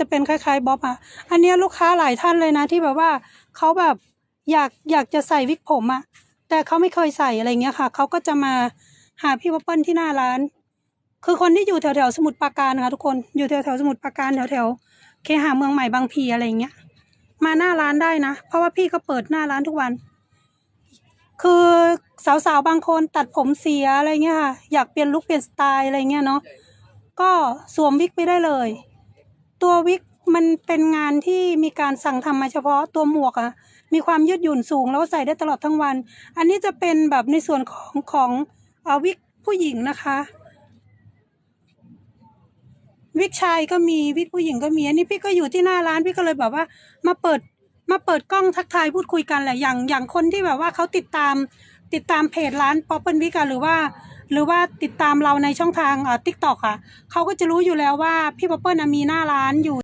จะเป็นคล้ายๆบ๊อบอะ อันเนี้ยลูกค้าหลายท่านเลยนะที่แบบว่าเขาแบบอยากอยากจะใส่วิกผมอะ แต่เขาไม่เคยใส่อะไรเงี้ยค่ะ เขาก็จะมาหาพี่วัปเปิลที่หน้าร้าน คือคนที่อยู่แถวแถวๆสมุทรปราการนะคะทุกคนอยู่แถวแถวๆสมุทรปราการแถวแถวๆเคหาเมืองใหม่บางพีอะไรเงี้ย มาหน้าร้านได้นะ เพราะว่าพี่ก็เปิดหน้าร้านทุกวัน คือสาวๆบางคนตัดผมเสียอะไรเงี้ยค่ะ อยากเปลี่ยนลุคเปลี่ยนสไตล์อะไรเงี้ยเนาะ ก็สวมวิกไปได้เลย ตัววิกมันเป็นงานที่มีการสั่งทำมาเฉพาะตัวหมวกอะมีความยืดหยุ่นสูงแล้วใส่ได้ตลอดทั้งวัน อันนี้จะเป็นแบบในส่วนของของอวิกผู้หญิงนะคะ วิกชายก็มีวิกผู้หญิงก็มีอันนี้พี่ก็อยู่ที่หน้าร้านพี่ก็เลยแบบว่า มาเปิดมาเปิดกล้องทักทายพูดคุยกันแหละอย่างอย่างคนที่แบบว่าเขาติดตามติดตามเพจร้านป๊อปเปิลวิกหรือว่า หรือว่าติดตามเราในช่องทางเอ่อทิกตอกค่ะเขาก็จะรู้อยู่แล้วว่าพี่ป๊อปเปิลมีหน้าร้านอยู่